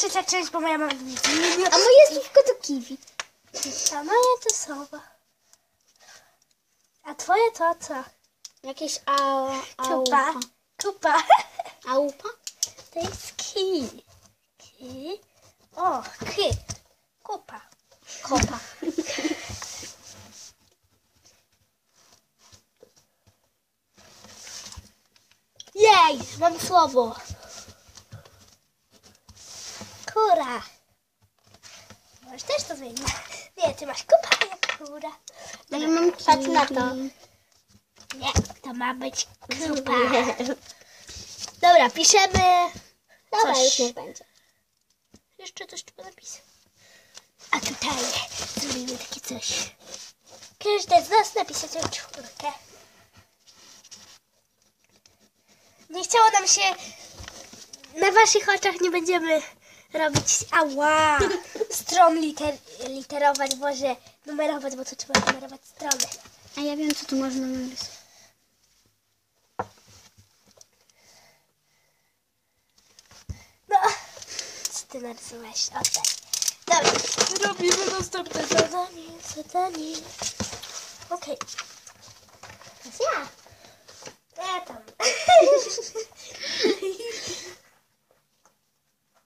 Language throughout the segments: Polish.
trzecia część, bo moja mama A moje słówko to kiwi. A moje to sowa. A twoje to co? Jakieś a, Kupa. Kupa. Aupa? To jest ki. Ki. O, ki. Kupa. Kopa. Jej, mam słowo. Kura. Możesz też to zmienić. Nie, ty masz ja kura. No ja mam. Patrz na to. Nie, to ma być kupa. Dobra, piszemy. Dobra, Coś. już niech będzie. Jeszcze coś trzeba napisać. A tutaj zrobimy takie coś. Każdy z nas napisze tę czwórkę. Nie chciało nam się... Na waszych oczach nie będziemy robić... Ała! Stron liter, literować, może numerować, bo tu trzeba numerować strony. A ja wiem, co tu można narysować. No, co ty narysowałeś? Oddaj. Dobra, robimy następne zadanie, zadanie. Okej. Teraz ja. Ja tam.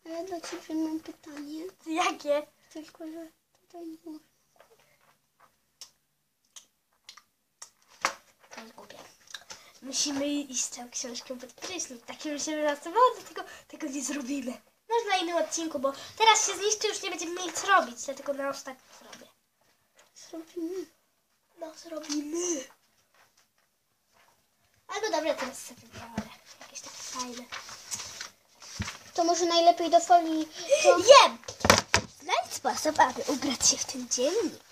A ja do ciebie mam pytanie. Jakie? Tylko, że tutaj nie można. To jest głupie. Musimy iść całą książkę pod prysznic. Takie musimy następne, dlatego tego nie zrobimy. Może na innym odcinku, bo teraz się zniszczy, już nie będziemy mieli co robić, dlatego na ostatnim zrobię. Zrobimy. No, zrobimy. Albo dobra, teraz sobie biorę. Jakieś takie fajne. To może najlepiej do folii. To... Wiem! Znajdź sposób, aby ubrać się w ten dziennik.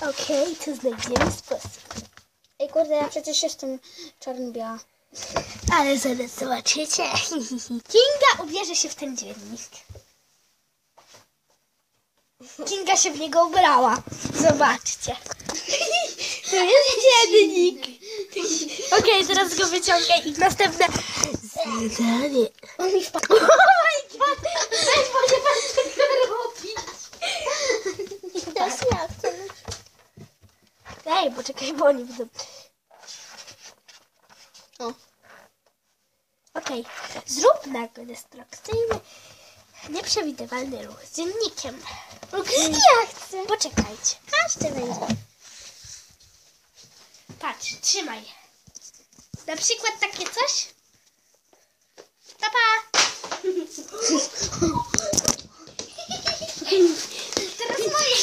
Okej, to znajdziemy sposób. Ej, kurde, ja przecież jestem czarno-biała. Ale zaraz zobaczycie. Kinga ubierze się w ten dziennik. Kinga się w niego ubrała. Zobaczcie. To jest dziennik. Okej, teraz go wyciągaj i następne zadanie. On mi wpadł. Oh my god! Weź, nie będę tego robić. Teraz ja chcę. Ej, poczekaj, bo oni będą... O. Okej, zrób nagły, destrukcyjny, nieprzewidywalny ruch z dziennikiem. Ja chcę. Poczekajcie. Każdy będzie. Patrz, trzymaj. Na przykład takie coś. Pa, pa. Teraz moje.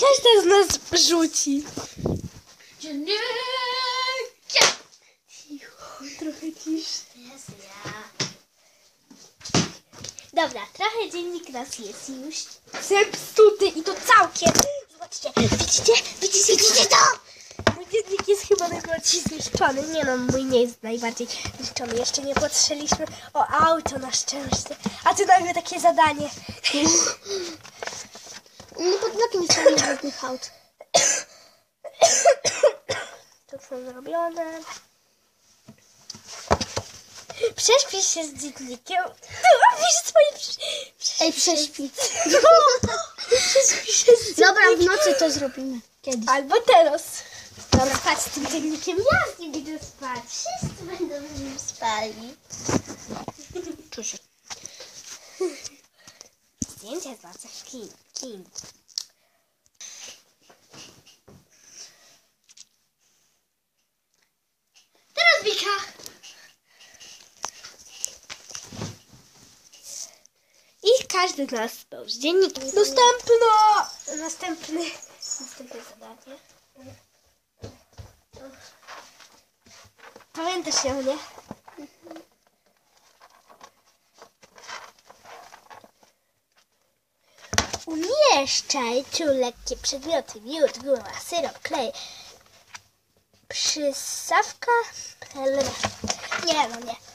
Każda z nas rzuci. Dziennikiem. Dobra, trochę dziennik nas jest już zepsuty i to całkiem. Zobaczcie, widzicie? Widzicie, widzicie to? Mój dziennik jest chyba najbardziej zniszczony. Nie no, mój nie jest najbardziej zniszczony. Jeszcze nie patrzyliśmy o auto na szczęście. A tu nagle takie zadanie. Pod blokiem jest pełno różnych aut. To są zrobione. Prześpisz się z dziennikiem. Robisz swoje... Ej, prześpi. Prześpisz się z Dobra, w nocy to zrobimy. Kiedyś. Albo teraz. Dobra, patrz z tym dziennikiem. Ja z nim idę spać. Wszyscy będą z nim spali. Czuję. Zdjęcie z nocy w kin. kin. Teraz Wika. I każdy z nas spał z dziennikiem. Następno! Następny. Następne zadanie. Pamiętasz ją, nie? Umieszczaj tu lekkie przedmioty, miód, guma, syrop, klej, przysawka, pelera. Nie, no nie.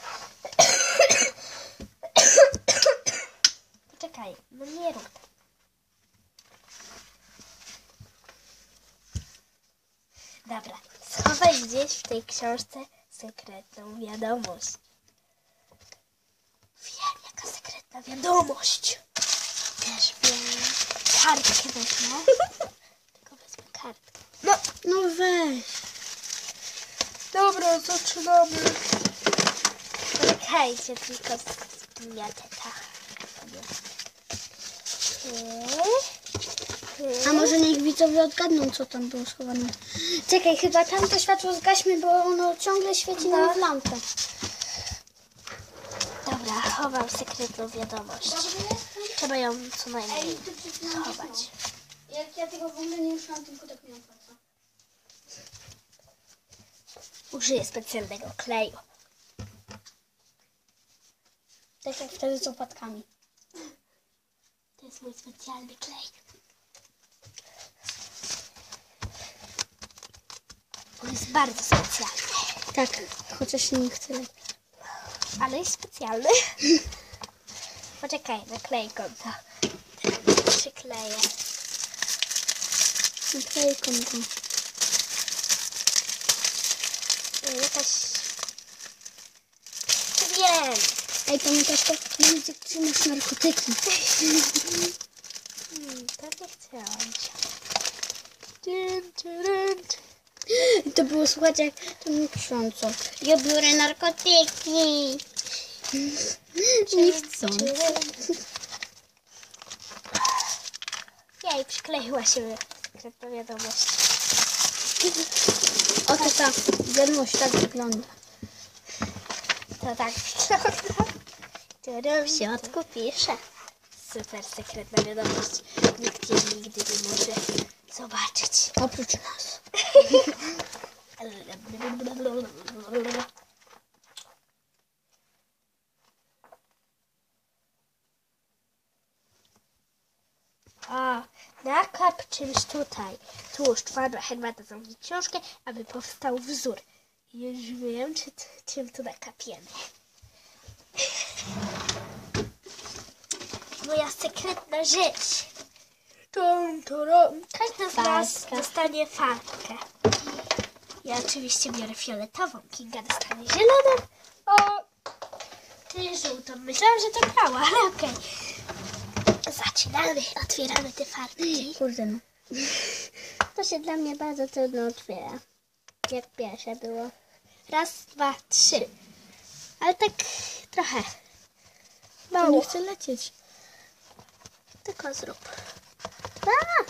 No nie rób. Dobra, schowaj gdzieś w tej książce sekretną wiadomość. Wiem, jaka sekretna na wiadomość. Też wiem. Kartkę wezmę. Tylko wezmę kartkę. No, No weź. dobra, zaczynamy. Czekajcie, tylko zmiatę tak. A może niech widzowie odgadną, co tam było schowane. Czekaj, chyba tam to światło zgaśmy, bo ono ciągle świeci nam w lampę. Dobra, chowam sekretną wiadomość. Trzeba ją co najmniej schować. Jak ja tego w ogóle nie uszłam, tylko tak mi opłaca. Użyję specjalnego kleju. Tak jak wtedy z opadkami. To jest mój specjalny klej. On jest bardzo specjalny, Tak, chociaż nie chcę lepiej. ale jest specjalny. Poczekaj, naklejką to przykleję. Naklejką. Y, Jakaś... Wiem! Ej, pamiętasz to? Nawet jak trzymasz narkotyki. Hmm, tak nie chciałam się. To było, słuchajcie, jak to mi ksiądz. Ja biorę narkotyki. Nie chcą. Jej, przykleiła się sekretna wiadomość. Oto ta wiadomość tak wygląda. To tak wygląda. Tudum, w środku pisze. Super sekretna wiadomość. Nikt jej nigdy nie może zobaczyć. Oprócz nas. A, nakap czymś tutaj. Tłuszcz, farba, herbata, zamknij książkę, aby powstał wzór. Już wiem, czy, czym tu nakapiemy. Moja sekretna rzecz. Tom, torom. Każdy z nas dostanie farbkę. Ja oczywiście biorę fioletową, Kinga dostanie zieloną. O, ty żółtą. Myślałam, że to biała, ale okej. Zaczynamy. Otwieramy te farbki. Kurde no. To się dla mnie bardzo trudno otwiera. Jak pierwsze było. Raz, dwa, trzy. Ale tak trochę. To Mało. nie chcę lecieć. Tylko zrób. A!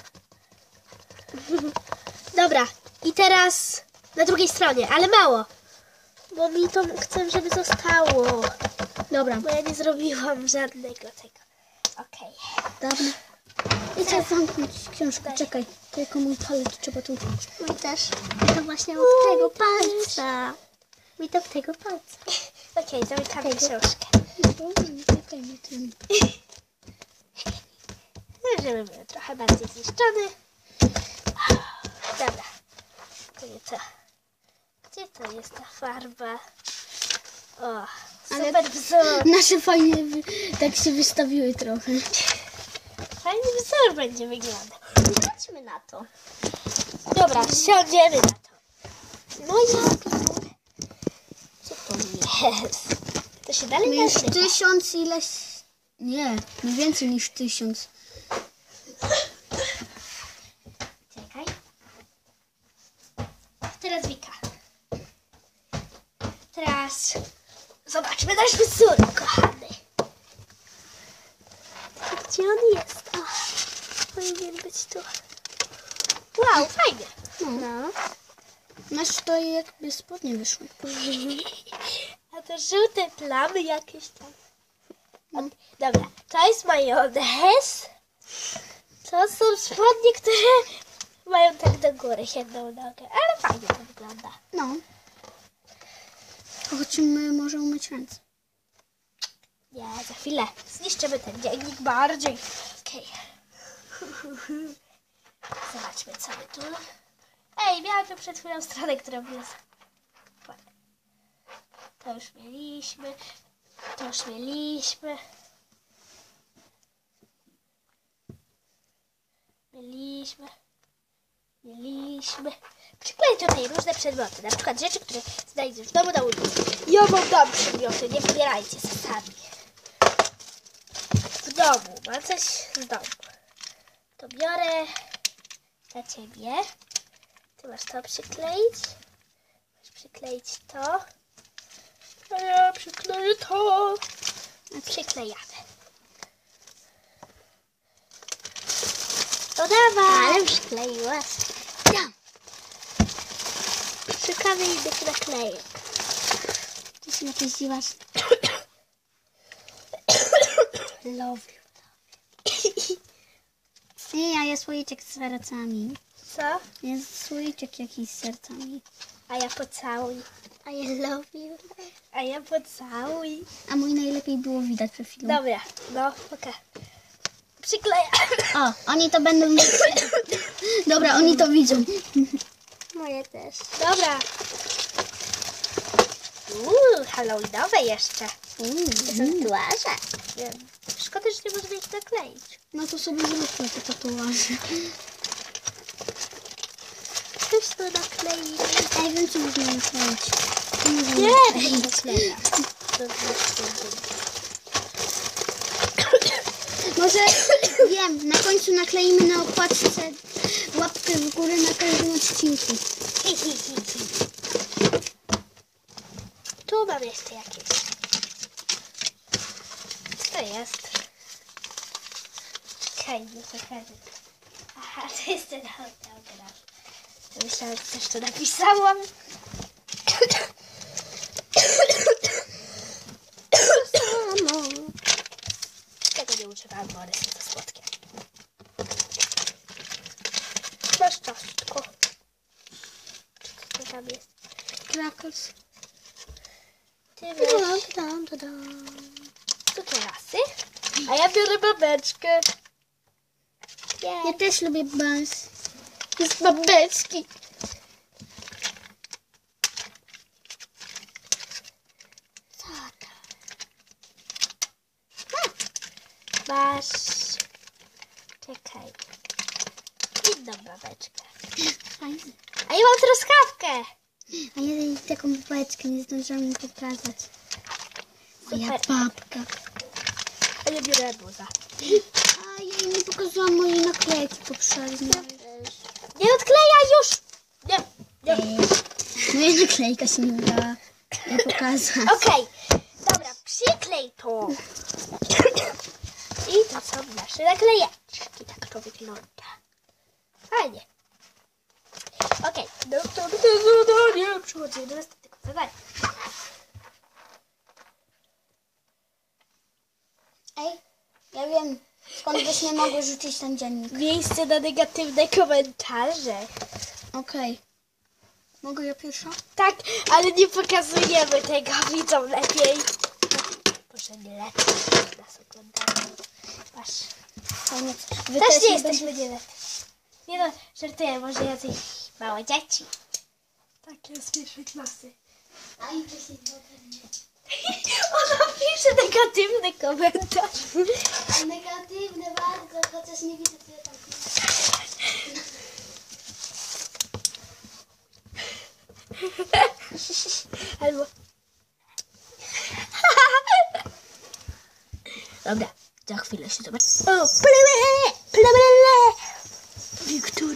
Dobra. I teraz na drugiej stronie, ale mało. Bo mi to chcę, żeby zostało. Dobra, Bo ja nie zrobiłam żadnego tego. Okej. dobra. I chcę zamknąć książkę. Daj. Czekaj, tylko mój palec trzeba tu. Mój też. To właśnie od tego palca. Mi to tego palca. Okej, zamykamy książkę. Żeby był trochę bardziej zniszczony. Dobra. Gdzie to? Gdzie to jest ta farba? O, Ale- super wzór. Nasze fajnie tak się wystawiły trochę. Fajny wzór będzie wyglądał. Chodźmy na to. Dobra, siądziemy na to. No ja Co to jest? To się dalej Już nazywa. tysiąc ileś... Nie, nie więcej niż tysiąc. Czekaj. Teraz Wika. Teraz zobaczmy nasz wzór, kochany. Gdzie on jest? O, powinien być tu. Wow, fajnie. No. Nasz to jakby spodnie wyszły. To żółte plamy jakieś tam. A, dobra, to jest majonez. To są spodnie, które mają tak do góry jedną nogę. Ale fajnie to wygląda. No. Chodźmy może umyć ręce. Nie, za chwilę. Zniszczymy ten dziennik bardziej. Okej. Zobaczmy, co my tu. Ej, miałam tu przed chwilą stronę, która była. To już mieliśmy. To już mieliśmy. Mieliśmy. Mieliśmy. Przyklej tutaj różne przedmioty, na przykład rzeczy, które znajdziesz w domu na ulicy. Ja wam dam przedmioty, nie wybierajcie ze sami. domu. Mam coś z domu. To biorę dla ciebie. Ty masz to przykleić. Masz przykleić to. A ja przykleję to. Przyklejamy. To dawaj. Ale przykleiłaś. Ja. Szukamy innych naklejek. Ty się napisałaś. Love Nie, a jest słoiczek z sercami. Co? Jest słoiczek jakiś z sercami. A ja pocałuj. A ja love you. A ja pocałuj. A mój najlepiej było widać przed chwilą. Dobra, no, okej. Przykleję. O, oni to będą mieć. Dobra, oni to widzą. Moje też. Dobra. Uuu, halloweenowe jeszcze. To są tatuaże. Wiem. Szkoda, że nie możemy ich nakleić. No to sobie zróbmy te tatuaże. Coś to nakleimy. A ja wiem, co można nakleić. Nie. Może wiem, na końcu nakleimy na okładce łapkę w górę na każdym odcinku. Tu mam jeszcze jakieś. Co to jest? Czekaj, nie pokażę. Aha, to jest ten autograf. Myślałam, że też to napisałam. One są za słodkie. Masz ciastko. Co to tam jest? Krakos. Ty weź. Cukrasy. A ja biorę babeczkę. Ja Nie. też lubię bas. Z babeczki. Masz. Czekaj. Inną babeczkę. A ja mam truskawkę. A ja taką babeczkę nie zdążyłam mi pokazać. Moja Super. babka. A ja biorę buza. A ja jej nie pokazałam mojej naklejki poprzednio. Nie odklejaj już! Nie, nie. Moja naklejka się nie udała nie pokazać. Okej, dobra, przyklej to. To są nasze naklejeczki. Tak to wygląda. Fajnie. Okej, no to to zadanie. Przechodzimy do następnego zadania. Ej, ja wiem, skąd byśmy mogły rzucić ten dziennik. Miejsce na negatywne komentarze. Okej. Mogę ja pierwsza? Tak, ale nie pokazujemy tego widzom lepiej. Nie lepiej nas oglądają. Masz. Fajnie. Wy Też nie będziecie- jesteśmy nie lepiej. Nie no, żartuję, może jacyś małe dzieci. Takie z pierwszej klasy. A i wy się. Ona pisze negatywny komentarz. Negatywne bardzo, chociaż nie widzę co ja tam. Albo... Dobra, za chwilę się zobaczy. O, plele, plele. Wiktoria.